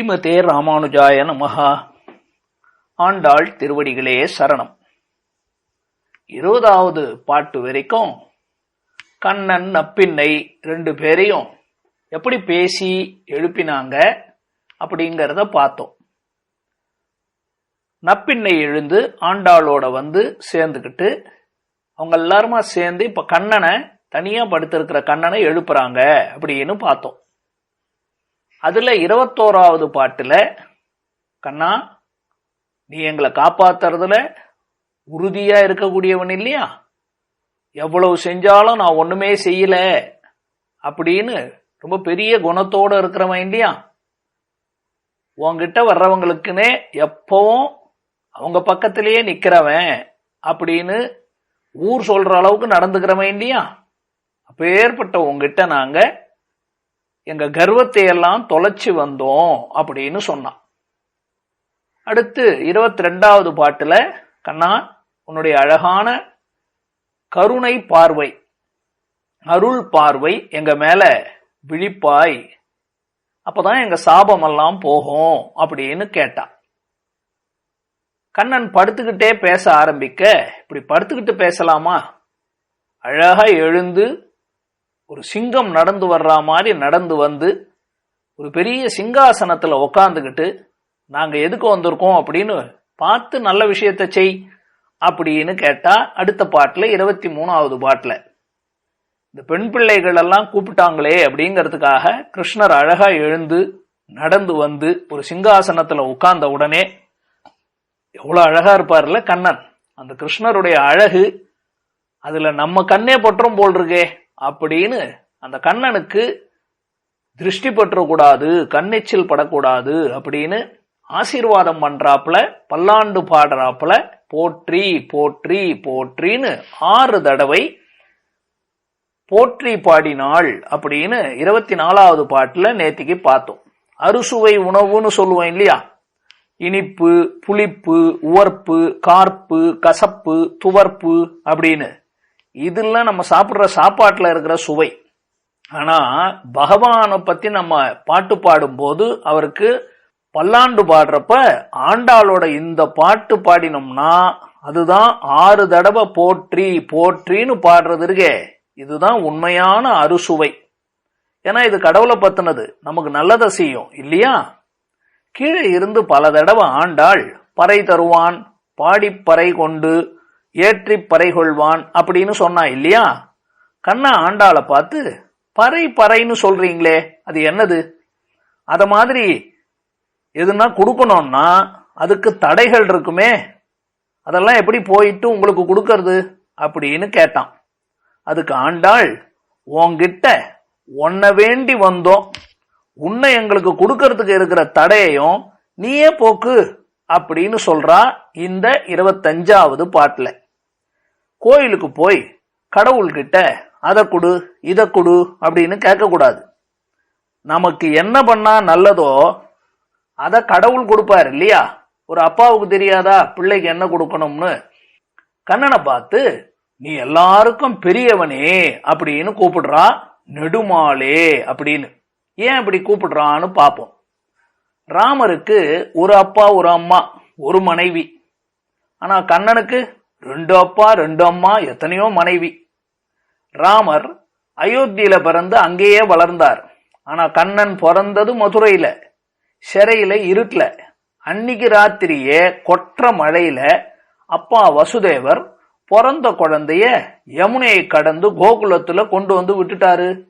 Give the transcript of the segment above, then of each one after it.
ஸ்ரீமதே ராமானுஜாய நமஹா. ஆண்டாள் திருவடிகளே சரணம். இருபதாவது பாட்டு வரைக்கும் கண்ணன் நப்பின்னை ரெண்டு பேரையும் எப்படி பேசி எழுப்பினாங்க அப்படிங்கிறத பார்த்தோம். நப்பின்னை எழுந்து ஆண்டாளோட வந்து சேர்ந்துக்கிட்டு அவங்க எல்லாருமா சேர்ந்து இப்ப கண்ணனை தனியா படுத்திருக்கிற கண்ணனை எழுப்புறாங்க அப்படின்னு பார்த்தோம். அதுல இருபத்தோராவது பாட்டுல கண்ணா நீ எங்களை காப்பாத்துறதுல உறுதியா இருக்கக்கூடியவன் இல்லையா? எவ்வளவு செஞ்சாலும் நான் ஒண்ணுமே செய்யல அப்படின்னு ரொம்ப பெரிய குணத்தோட இருக்கிறவன் இல்லையா? உன்கிட்ட வர்றவங்களுக்குன்னே எப்பவும் அவங்க பக்கத்திலேயே நிக்கிறவன் அப்படின்னு ஊர் சொல்ற அளவுக்கு நடந்துக்கிறவன் இல்லையா? அப்பேற்பட்ட உங்ககிட்ட நாங்கள் எங்க கர்வத்தை எல்லாம் தொலைச்சு வந்தோம் அப்படின்னு சொன்னான். அடுத்து இருபத்தி ரெண்டாவது பாட்டுல கண்ணா உன்னுடைய அழகான கருணை பார்வை அருள் பார்வை எங்க மேல விழிப்பாய். அப்பதான் எங்க சாபம் எல்லாம் போகும் அப்படின்னு கேட்டான் கண்ணன் படுத்துக்கிட்டே பேச ஆரம்பிக்க இப்படி படுத்துக்கிட்டு பேசலாமா? அழகா எழுந்து ஒரு சிங்கம் நடந்து வர்ற மாதிரி நடந்து வந்து ஒரு பெரிய சிங்காசனத்தில் உக்காந்துக்கிட்டு நாங்கள் எதுக்கு வந்திருக்கோம்? அப்படின்னு பார்த்து நல்ல விஷயத்த செய் அப்படின்னு கேட்டால் அடுத்த பாட்டில் இருபத்தி மூணாவது பாட்டில் இந்த பெண் பிள்ளைகள் எல்லாம் கூப்பிட்டாங்களே அப்படிங்கிறதுக்காக கிருஷ்ணர் அழகா எழுந்து நடந்து வந்து ஒரு சிங்காசனத்தில் உட்கார்ந்த உடனே எவ்வளோ அழகா இருப்பார்ல கண்ணன். அந்த கிருஷ்ணருடைய அழகு அதில் நம்ம கண்ணே பொற்றம் போல் இருக்கே. அப்படின்னு அந்த கண்ணனுக்கு திருஷ்டி பற்றக்கூடாது கண்ணெச்சில் படக்கூடாது அப்படின்னு ஆசீர்வாதம் பண்றாப்புல பல்லாண்டு பாடுறாப்புல போற்றி போற்றி போற்றின்னு ஆறு தடவை போற்றி பாடினாள் அப்படின்னு இருபத்தி நாலாவது பாட்டுல நேத்திக்கு பார்த்தோம். அறுசுவை உணவுன்னு சொல்லுவோம் இல்லையா? இனிப்பு புளிப்பு உவர்ப்பு கார்ப்பு கசப்பு துவர்ப்பு அப்படின்னு. இதெல்லாம் நம்ம சாப்பிட்ற சாப்பாட்டில் இருக்கிற சுவை. ஆனால் பகவானை பற்றி நம்ம பாட்டு பாடும்போது அவருக்கு பல்லாண்டு பாடுறப்ப ஆண்டாளோட இந்த பாட்டு பாடினோம்னா அதுதான் ஆறு தடவை போற்றி போற்றின்னு பாடுறது இருக்கே. இதுதான் உண்மையான அறுசுவை. ஏன்னா இது கடவுளை பத்தினது. நமக்கு நல்லதை செய்யும் இல்லையா? கீழே இருந்து பல தடவை ஆண்டாள் பறை தருவான் பாடிப்பறை கொண்டு ஏற்றி பறை கொள்வான் அப்படின்னு சொன்னா இல்லையா? கண்ணா ஆண்டாளை பார்த்து பறை பறைன்னு சொல்றீங்களே அது என்னது? அத மாதிரி எதுனா கொடுக்கணும்னா அதுக்கு தடைகள் இருக்குமே. அதெல்லாம் எப்படி போயிட்டு உங்களுக்கு கொடுக்கறது அப்படின்னு கேட்டான். அதுக்கு ஆண்டாள் உன்கிட்ட உன்னை வேண்டி வந்தோம். உன்னை எங்களுக்கு கொடுக்கறதுக்கு இருக்கிற தடையையும் நீயே போக்கு அப்படின்னு சொல்றா இந்த இருபத்தஞ்சாவது பாட்டில். கோயிலுக்கு போய் கடவுள்கிட்ட அதை கொடு இதை கொடு அப்படின்னு கேட்கக்கூடாது. நமக்கு என்ன பண்ணா நல்லதோ அதை கடவுள் கொடுப்பார் இல்லையா? ஒரு அப்பாவுக்கு தெரியாதா? பிள்ளைக்கு என்ன கொடுக்கணும்னு? கண்ணனை பார்த்து நீ எல்லாருக்கும் பெரியவனே அப்படின்னு கூப்பிடுறா நெடுமாளே அப்படின்னு. ஏன் இப்படி கூப்பிடுறான்னு பார்ப்போம். ராமருக்கு ஒரு அப்பா ஒரு அம்மா ஒரு மனைவி. ஆனா கண்ணனுக்கு ரெண்டு அப்பா ரெண்டு அம்மா எத்தனையோ மனைவி. ராமர் அயோத்தியில பிறந்து அங்கேயே வளர்ந்தார். ஆனா கண்ணன் பிறந்தது மதுரையில சிறையில இருட்டில். அன்னைக்கு ராத்திரியே கொற்ற மழையில அப்பா வசுதேவர் பிறந்த குழந்தைய யமுனையை கடந்து கோகுலத்துல கொண்டு வந்து விட்டுட்டாரு.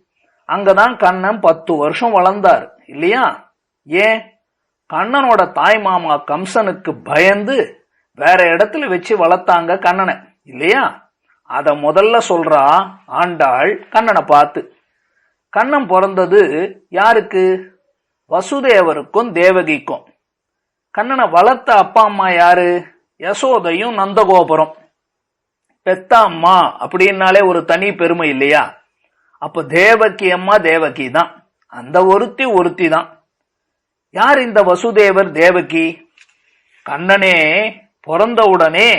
அங்கதான் கண்ணன் பத்து வருஷம் வளர்ந்தார் இல்லையா? ஏன்? கண்ணனோட தாய் மாமா கம்சனுக்கு பயந்து வேற இடத்துல வச்சு வளர்த்தாங்க கண்ணனை. இல்லையா? அத முதல்ல சொல்றா ஆண்டாள் கண்ணனை பார்த்து. கண்ணன் பிறந்தது யாருக்கு? வசுதேவருக்கும் தேவகிக்கும். கண்ணனை வளர்த்த அப்பா அம்மா யாரு? யசோதையும் நந்தகோபுரம். பெத்த அம்மா அப்படின்னாலே ஒரு தனி பெருமை இல்லையா? அப்ப தேவகி அம்மா தேவகி தான். அந்த ஒருத்தி ஒருத்தி தான். யார் இந்த வசுதேவர் தேவகி? கண்ணனே பிறந்த உடனே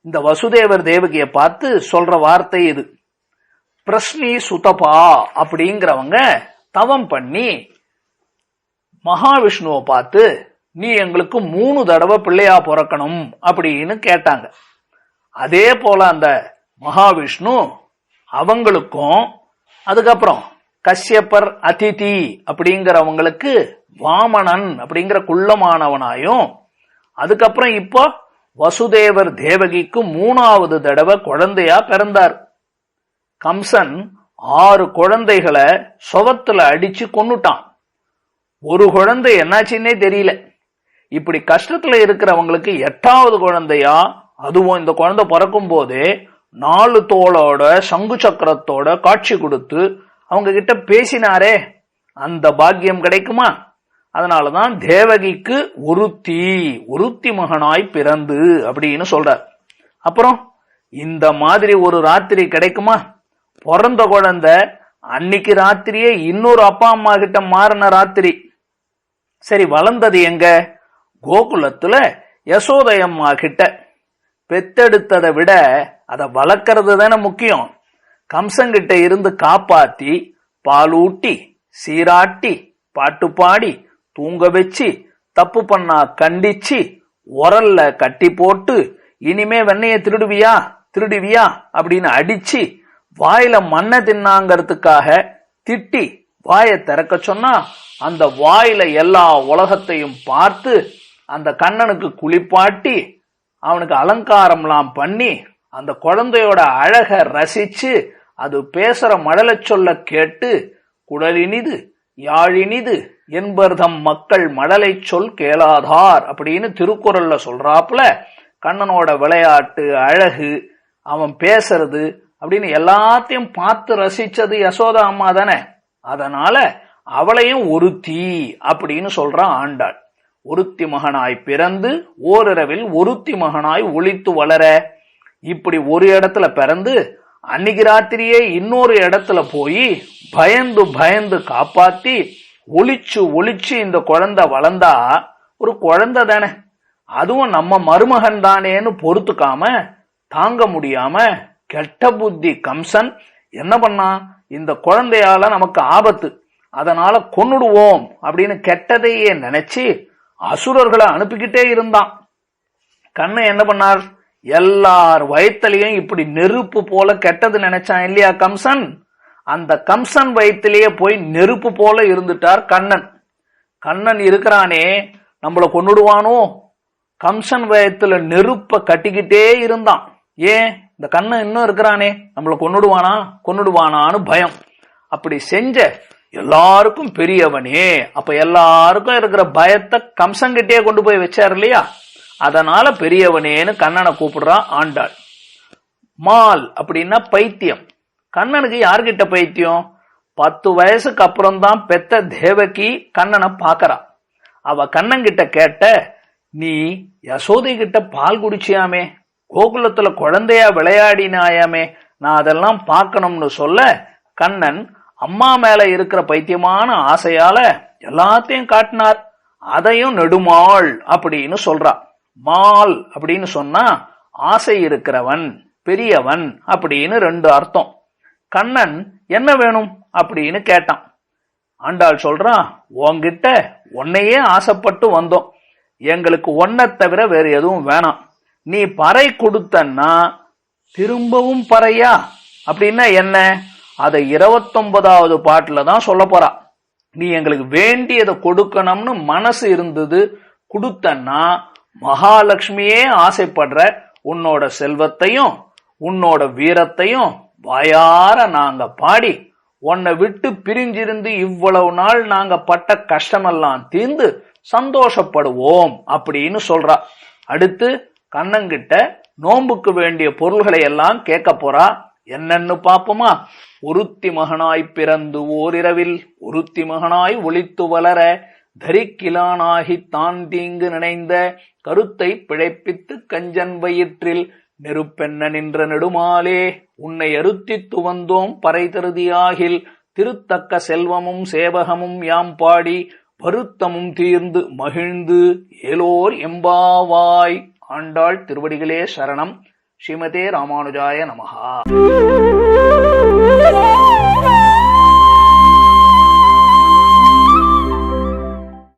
இந்த வசுதேவர் தேவகியை பார்த்து சொல்ற வார்த்தை இது. பிரஸ்னி சுதபா அப்படிங்கிறவங்க தவம் பண்ணி மகாவிஷ்ணுவை பார்த்து நீ எங்களுக்கு மூணு தடவை பிள்ளையா பிறக்கணும் அப்படின்னு கேட்டாங்க. அதே போல அந்த மகாவிஷ்ணு அவங்களுக்கும் அதுக்கப்புறம் கஷ்யப்பர் அதிதி அப்படிங்கிறவங்களுக்கு வாமணன் அப்படிங்கிற குள்ளமானவனாயும் அதுக்கப்புறம் இப்போ வசுதேவர் தேவகிக்கு மூணாவது தடவை குழந்தையா பிறந்தார். கம்சன் ஆறு குழந்தைகளை சுவத்துல அடிச்சு கொன்னுட்டான். ஒரு குழந்தை என்னாச்சுன்னே தெரியல. இப்படி கஷ்டத்துல இருக்கிறவங்களுக்கு எட்டாவது குழந்தையா அதுவும் இந்த குழந்தை பிறக்கும் போதே நாலு தோளோட சங்கு சக்கரத்தோட காட்சி கொடுத்து அவங்க கிட்ட பேசினாரே அந்த பாக்கியம் கிடைக்குமா? அதனாலதான் தேவகிக்கு ஒருத்தி ஒருத்தி மகனாய் பிறந்து அப்படின்னு சொல்றார். அப்புறம் இந்த மாதிரி ஒரு ராத்திரி கிடைக்குமா? பிறந்த குழந்தை அன்னைக்கு ராத்திரியே இன்னொரு அப்பா அம்மா கிட்ட மாறின ராத்திரி. சரி வளர்ந்தது எங்க? கோகுலத்துல யசோதயம்மா கிட்ட. பெத்தெடுத்ததை விட அதை வளர்க்கறது தானே முக்கியம். கம்சங்கிட்ட இருந்து காப்பாத்தி பாலூட்டி சீராட்டி பாட்டு பாடி தூங்க வச்சு தப்பு பண்ணா கண்டிச்சு உரல்ல கட்டி போட்டு இனிமே வெண்ணைய திருடுவியா திருடுவியா அப்படின்னு அடிச்சு வாயில மண்ணை தின்னாங்கிறதுக்காக திட்டி வாயை திறக்க சொன்னா அந்த வாயில எல்லா உலகத்தையும் பார்த்து அந்த கண்ணனுக்கு குளிப்பாட்டி அவனுக்கு அலங்காரம்லாம் பண்ணி அந்த குழந்தையோட அழக ரசிச்சு அது பேசுற மழலை சொல்ல கேட்டு குடலினிது யாழினிது என்பர்தம் மக்கள் மடலை சொல் கேளாதார் அப்படின்னு திருக்குறள்ல சொல்றாப்புல கண்ணனோட விளையாட்டு அழகு அவன் பேசுறது அப்படின்னு எல்லாத்தையும் பார்த்து ரசிச்சது யசோதா அம்மா தானே. அதனால அவளையும் ஒருத்தி அப்படின்னு சொல்றான் ஆண்டாள். ஒருத்தி மகனாய் பிறந்து ஓரிரவில் ஒருத்தி மகனாய் ஒழித்து வளர இப்படி ஒரு இடத்துல பிறந்து அன்னைக்கு ராத்திரியே இன்னொரு இடத்துல போய் பயந்து பயந்து காப்பாத்தி ஒளிச்சு ஒளிச்சு இந்த குழந்தை வளர்ந்தா ஒரு குழந்தை தானே. அதுவும் நம்ம மருமகன் தானேன்னு பொறுத்துக்காம தாங்க முடியாம கெட்ட புத்தி கம்சன் என்ன பண்ணான் இந்த குழந்தையால நமக்கு ஆபத்து. அதனால கொன்னுடுவோம் அப்படின்னு கெட்டதையே நினைச்சு அசுரர்களை அனுப்பிக்கிட்டே இருந்தான். கண்ணன் என்ன பண்ணார்? எல்லார் வயத்திலையும் இப்படி நெருப்பு போல கெட்டது நினைச்சான் இல்லையா கம்சன்? அந்த கம்சன் வயத்திலேயே போய் நெருப்பு போல இருந்துட்டார் கண்ணன். கண்ணன் இருக்கிறானே நம்மளை கொன்னுடுவானோ? கம்சன் வயத்துல நெருப்ப கட்டிக்கிட்டே இருந்தான். ஏன்? இந்த கண்ணன் இன்னும் இருக்கிறானே நம்மள கொண்டுடுவானா கொன்னுடுவானான்னு பயம். அப்படி செஞ்ச எல்லாருக்கும் பெரியவனே அப்ப எல்லாருக்கும் இருக்கிற பயத்தை கம்சங்கிட்டே கொண்டு போய் வச்சார் இல்லையா? அதனால பெரியவனேன்னு கண்ணனை கூப்பிடுறான் ஆண்டாள். மால் அப்படின்னா பைத்தியம். கண்ணனுக்கு யார்கிட்ட பைத்தியம் பத்து வயசுக்கு அப்புறம் தான் பெத்த தேவகி கண்ணனை பார்க்கறா. அவ கண்ணன் கிட்ட கேட்ட நீ யசோதை கிட்ட பால் குடிச்சியாமே? கோகுலத்துல குழந்தையா விளையாடினாயாமே? நான் அதெல்லாம் பார்க்கணும்னு சொல்ல கண்ணன் அம்மா மேல இருக்கிற பைத்தியமான ஆசையால எல்லாத்தையும் காட்டினார். அதையும் நெடுமாள் அப்படின்னு சொல்றா. மால் அப்படின்னு சொன்னா ஆசை இருக்கிறவன் பெரியவன் அப்படின்னு ரெண்டு அர்த்தம். கண்ணன் என்ன வேணும்? அப்படின்னு கேட்டான். ஆண்டாள் சொல்றான் உன்கிட்ட உன்னையே ஆசைப்பட்டு வந்தோம். எங்களுக்கு ஒன்ன தவிர வேற எதுவும் வேணாம். நீ பறை கொடுத்தன்னா திரும்பவும் பறையா? அப்படின்னா என்ன? அதை இருபத்தொன்பதாவது பாட்டில் தான் சொல்ல போறா. நீ எங்களுக்கு வேண்டியதை கொடுக்கணும்னு மனசு இருந்தது கொடுத்தன்னா மகாலட்சுமியே ஆசைப்படுற உன்னோட செல்வத்தையும் உன்னோட வீரத்தையும் வாயார நாங்க பாடி உன்னை விட்டு பிரிஞ்சிருந்து இவ்வளவு நாள் நாங்க பட்ட கஷ்டமெல்லாம் தீர்ந்து சந்தோஷப்படுவோம் அப்படின்னு சொல்றா. அடுத்து கண்ணங்கிட்ட நோம்புக்கு வேண்டிய பொருள்களை எல்லாம் கேட்க போறா. என்னன்னு பாப்போமா? ஒருத்தி மகனாய் பிறந்து ஓரிரவில் ஒருத்தி மகனாய் ஒளித்து வளர தரிக்கிலானாகி தான் தீங்கு நினைந்த கருத்தை பிழைப்பித்து கஞ்சன் வயிற்றில் நெருப்பென்ன நின்ற நெடுமாலே உன்னை அருத்தித்து வந்தோம் பறை தருதியாகில் திருத்தக்க செல்வமும் சேவகமும் யாம் பாடி வருத்தமும் தீர்ந்து மகிழ்ந்து ஏலோர் எம்பாவாய். ஆண்டாள் திருவடிகளே சரணம். ஸ்ரீமதே ராமானுஜாய நமகா